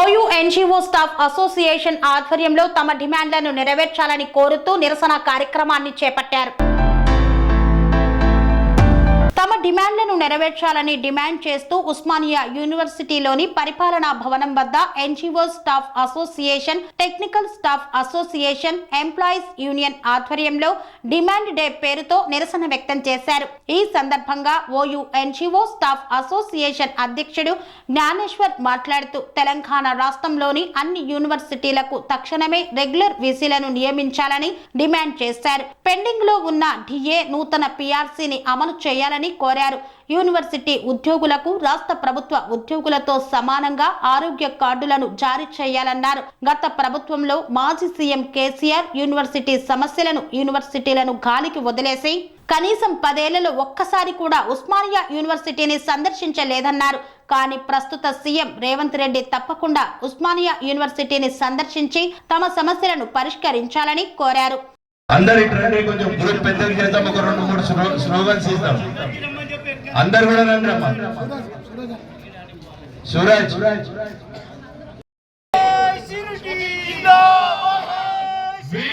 OU NGO staff association ఆధ్వర్యంలో తమ డిమాండ్లను నెరవేర్చాలని కోరుతూ నిరసన కార్యక్రమాన్ని చేపట్టారు. తమ డిమాండ్లను నెరవేర్చాలని డిమాండ్ చేస్తూ ఉస్మానియా యూనివర్సిటీలోని పరిపాలనా భవనం వద్ద NGO staff association technical staff association employees union ఆధ్వర్యంలో డిమాండ్ డే పేరుతో నిరసన వ్యక్తం చేశారు. ఈ సందర్భంగా ఓయూ ఎన్జీఓ స్టాఫ్ అసోసియేషన్ అధ్యక్షుడు జ్ఞానేశ్వర్ మాట్లాడుతూ తెలంగాణ రాష్ట్రంలోని అన్ని యూనివర్సిటీలకు తక్షణమే రెగ్యులర్ వీసీలను నియమించాలని డిమాండ్ చేశారు. పెండింగ్లో ఉన్న డిఏ నూతన పిఆర్సీని అమలు చేయాలని కోరారు. యూనివర్సిటీ ఉద్యోగులకు రాష్ట్ర ప్రభుత్వ ఉద్యోగులతో సమానంగా ఆరోగ్య కార్డులను జారీ చేయాలన్నారు. గత ప్రభుత్వంలో మాజీ సీఎం కేసీఆర్ యూనివర్సిటీ సమస్యలను యూనివర్సిటీలను గాలికి వదిలేసి కనీసం పదేళ్ళలో ఒక్కసారి కూడా ఉస్మానియా యూనివర్సిటీని సందర్శించలేదన్నారు. కానీ ప్రస్తుత సీఎం రేవంత్ రెడ్డి తప్పకుండా ఉస్మానియా యూనివర్సిటీని సందర్శించి తమ సమస్యలను పరిష్కరించాలని కోరారు. అందరి ట్రెండ్ కొంచెం గ్రూప్ పెద్దగా చేద్దాం ఒక రెండు మూడు స్లో- స్లోగన్స్ ఇద్దాం అందరు కూడా రండి అమ్మా. సూరజ్. We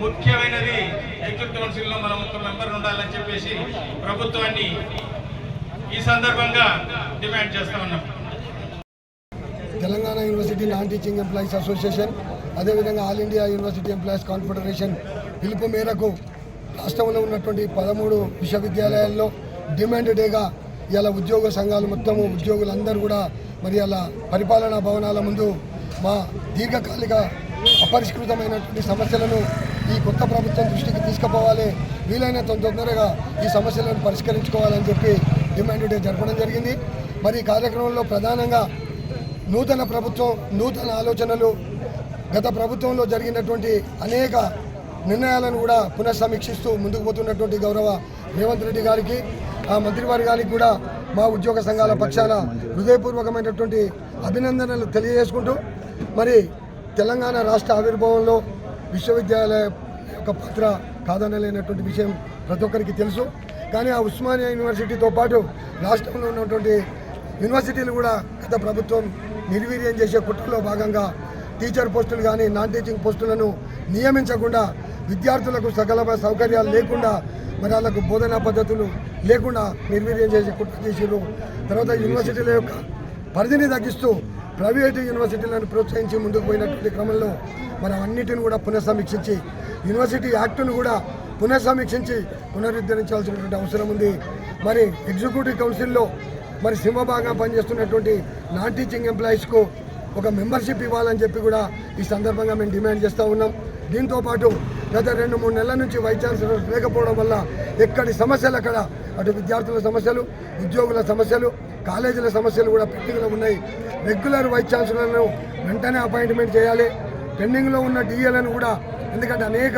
ముఖ్యమైనది ఎగ్జిక్యూటివ్ కౌన్సిల్లో మనం ఒక మెంబర్ ఉండాలని చెప్పేసి ప్రభుత్వాన్ని ఈ సందర్భంగా డిమాండ్ చేస్తా ఉన్నాం. Telangana university non teaching employees association అదేవిధంగా all India university employees confederation పిలుపు మేరకు రాష్ట్రంలో ఉన్నటువంటి పదమూడు విశ్వవిద్యాలయాల్లో డిమాండ్ డేగా ఇలా ఉద్యోగ సంఘాలు మొత్తము ఉద్యోగులందరూ కూడా మరి అలా పరిపాలనా భవనాల ముందు మా దీర్ఘకాలిక అపరిష్కృతమైనటువంటి సమస్యలను ఈ కొత్త ప్రభుత్వం దృష్టికి తీసుకుపోవాలి. వీలైనంత తొందరగా ఈ సమస్యలను పరిష్కరించుకోవాలని చెప్పి డిమాండ్ డే జరపడం జరిగింది. మరి ఈ కార్యక్రమంలో ప్రధానంగా నూతన ప్రభుత్వం నూతన ఆలోచనలు గత ప్రభుత్వంలో జరిగినటువంటి అనేక నిర్ణయాలను కూడా పునఃసమీక్షిస్తూ ముందుకు పోతున్నటువంటి గౌరవ రేవంత్ రెడ్డి గారికి ఆ మంత్రివర్గానికి కూడా మా ఉద్యోగ సంఘాల పక్షాన హృదయపూర్వకమైనటువంటి అభినందనలు తెలియజేసుకుంటూ మరి తెలంగాణ రాష్ట్ర ఆవిర్భావంలో విశ్వవిద్యాలయ యొక్క పాత్ర కాదనలేనటువంటి విషయం ప్రతి ఒక్కరికి తెలుసు. కానీ ఆ ఉస్మానియా యూనివర్సిటీతో పాటు రాష్ట్రంలో ఉన్నటువంటి యూనివర్సిటీలు కూడా గత ప్రభుత్వం నిర్వీర్యం చేసే కుట్రలో భాగంగా టీచర్ పోస్టులు కానీ నాన్ టీచింగ్ పోస్టులను నియమించకుండా విద్యార్థులకు సకల సౌకర్యాలు లేకుండా మరి వాళ్ళకు బోధనా పద్ధతులు లేకుండా నిర్వీర్యం చేసే కుట్ర చేసారు తర్వాత యూనివర్సిటీల యొక్క పరిధిని తగ్గిస్తూ ప్రైవేటు యూనివర్సిటీలను ప్రోత్సహించి ముందుకు పోయినటువంటి క్రమంలో మరి అన్నిటిని కూడా పునఃసమీక్షించి యూనివర్సిటీ యాక్టును కూడా పునఃసమీక్షించి పునరుద్ధరించాల్సినటువంటి అవసరం ఉంది. మరి ఎగ్జిక్యూటివ్ కౌన్సిల్లో మరి సింహభాగంగా పనిచేస్తున్నటువంటి నాన్ టీచింగ్ ఎంప్లాయీస్కు ఒక మెంబర్షిప్ ఇవ్వాలని చెప్పి కూడా ఈ సందర్భంగా మేము డిమాండ్ చేస్తూ ఉన్నాం. దీంతో పాటు గత రెండు మూడు నెలల నుంచి వైస్ ఛాన్సలర్ లేకపోవడం వల్ల ఎక్కడి సమస్యలు అక్కడ అటు విద్యార్థుల సమస్యలు ఉద్యోగుల సమస్యలు కాలేజీల సమస్యలు కూడా పెండింగ్లో ఉన్నాయి. రెగ్యులర్ వైస్ ఛాన్సలర్లను వెంటనే అపాయింట్మెంట్ చేయాలి. పెండింగ్లో ఉన్న డిఏలను కూడా ఎందుకంటే అనేక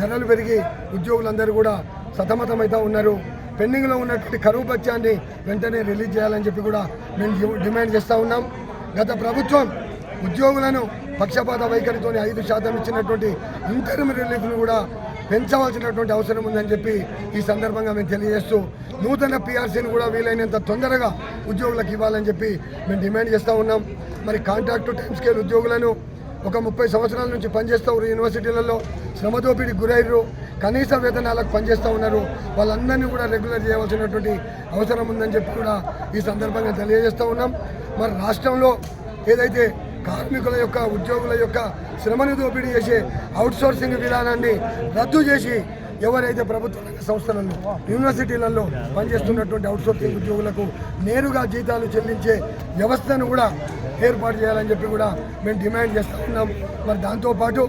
ధరలు పెరిగి ఉద్యోగులందరూ కూడా సతమతమవుతూ ఉన్నారు. పెండింగ్లో ఉన్నటువంటి కరువు పత్యాన్ని వెంటనే రిలీజ్ చేయాలని చెప్పి కూడా మేము డిమాండ్ చేస్తూ ఉన్నాం. గత ప్రభుత్వం ఉద్యోగులను పక్షపాత వైఖరితోని ఐదు శాతం ఇచ్చినటువంటి ఇంటర్మ్ రిలీఫ్ను కూడా పెంచవలసినటువంటి అవసరం ఉందని చెప్పి ఈ సందర్భంగా మేము తెలియజేస్తూ నూతన పిఆర్సీని కూడా వీలైనంత తొందరగా ఉద్యోగులకు ఇవ్వాలని చెప్పి మేము డిమాండ్ చేస్తూ ఉన్నాం. మరి కాంట్రాక్టు టైం స్కేల్ ఉద్యోగులను ఒక ముప్పై సంవత్సరాల నుంచి పనిచేస్తూ యూనివర్సిటీలలో. శ్రమదోపిడికి దోపిడీ గురయ్యారు. కనీస వేతనాలకు పనిచేస్తూ ఉన్నారు. వాళ్ళందరినీ కూడా రెగ్యులర్ చేయవలసినటువంటి అవసరం ఉందని చెప్పి కూడా ఈ సందర్భంగా తెలియజేస్తూ ఉన్నాం. మరి రాష్ట్రంలో ఏదైతే కార్మికుల యొక్క ఉద్యోగుల యొక్క శ్రమను దోపిడీ చేసే అవుట్సోర్సింగ్ విధానాన్ని రద్దు చేసి ఎవరైతే ప్రభుత్వ సంస్థలలో యూనివర్సిటీలలో పనిచేస్తున్నటువంటి అవుట్సోర్సింగ్ ఉద్యోగులకు నేరుగా జీతాలు చెల్లించే వ్యవస్థను కూడా ఏర్పాటు చేయాలని చెప్పి కూడా మేము డిమాండ్ చేస్తూ ఉన్నాం. మరి దాంతోపాటు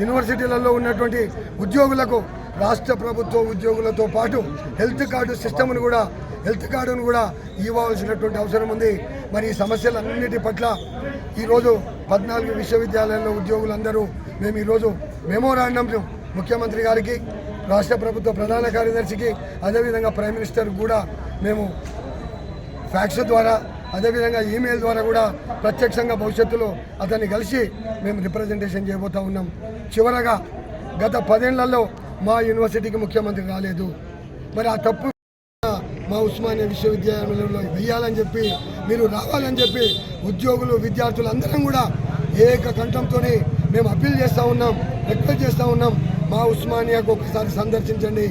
యూనివర్సిటీలలో ఉన్నటువంటి ఉద్యోగులకు రాష్ట్ర ప్రభుత్వ ఉద్యోగులతో పాటు హెల్త్ కార్డు సిస్టమ్ను కూడా హెల్త్ కార్డును కూడా ఇవ్వాల్సినటువంటి అవసరం ఉంది. మరి ఈ సమస్యలన్నిటి పట్ల ఈరోజు పద్నాలుగు విశ్వవిద్యాలయాల్లో ఉద్యోగులందరూ మేము ఈరోజు మెమోరాండం ముఖ్యమంత్రి గారికి రాష్ట్ర ప్రభుత్వ ప్రధాన కార్యదర్శికి అదేవిధంగా ప్రైమ్ మినిస్టర్ కూడా మేము ఫ్యాక్స్ ద్వారా అదేవిధంగా ఈమెయిల్ ద్వారా కూడా ప్రత్యక్షంగా భవిష్యత్తులో అతన్ని కలిసి మేము రిప్రజెంటేషన్ చేయబోతా ఉన్నాం. చివరగా గత పదేళ్ళలో మా యూనివర్సిటీకి ముఖ్యమంత్రి రాలేదు. మరి ఆ తప్పు మా ఉస్మానియా విశ్వవిద్యాలయంలో వెయ్యాలని చెప్పి మీరు రావాలని చెప్పి ఉద్యోగులు విద్యార్థులు అందరం కూడా ఏక కంఠంతో మేము అప్పీల్ చేస్తూ ఉన్నాం రిక్వెస్ట్ చేస్తూ ఉన్నాం. మా ఉస్మానియాకు ఒకసారి సందర్శించండి.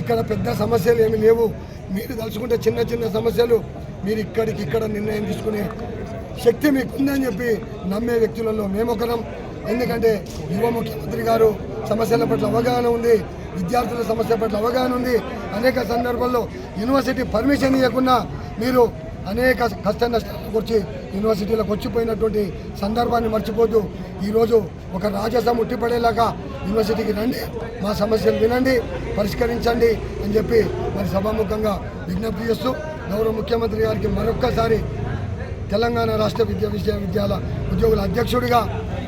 ఇక్కడ పెద్ద సమస్యలు ఏమి లేవు. మీరు తలుచుకుంటే చిన్న చిన్న సమస్యలు మీరు ఇక్కడికి ఇక్కడ నిర్ణయం తీసుకునే శక్తి మీకు ఉందని చెప్పి నమ్మే వ్యక్తులలో మేమొకరం ఎందుకంటే యువ ముఖ్యమంత్రి గారు సమస్యల పట్ల అవగాహన ఉంది విద్యార్థుల సమస్య పట్ల అవగాహన ఉంది. అనేక సందర్భాల్లో యూనివర్సిటీ పర్మిషన్ ఇవ్వకుండా మీరు అనేక కష్ట నష్టాలకు వచ్చి యూనివర్సిటీలకు వచ్చిపోయినటువంటి సందర్భాన్ని మర్చిపోతూ ఈరోజు ఒక రాజసం ఉట్టిపడేలాగా యూనివర్సిటీకి రండి మా సమస్యలు వినండి పరిష్కరించండి అని చెప్పి మరి సభాముఖంగా విజ్ఞప్తి చేస్తూ గౌరవ ముఖ్యమంత్రి గారికి మరొక్కసారి తెలంగాణ రాష్ట్ర విద్యా విశ్వవిద్యాలయ ఉద్యోగుల అధ్యక్షుడిగా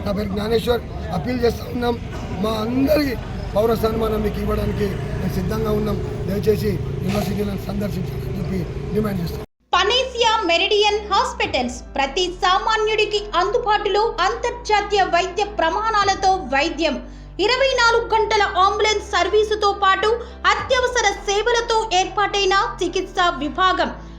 నా పేరు జ్ఞానేశ్వర్. అప్పీల్ చేస్తూ ఉన్నాం. మా అందరి పౌర సన్మానం మీకు ఇవ్వడానికి మేము సిద్ధంగా ఉన్నాం. దయచేసి యూనివర్సిటీలను సందర్శించాలని చెప్పి డిమాండ్ చేస్తాం పనేసియా మెరిడియన్ హాస్పిటల్స్ ప్రతి సామాన్యుడికి అందుబాటులో అంతర్జాతీయ వైద్య ప్రమాణాలతో వైద్యం. ఇరవై నాలుగు గంటల అంబులెన్స్ సర్వీసుతో పాటు అత్యవసర సేవలతో ఏర్పాటైన చికిత్సా విభాగం.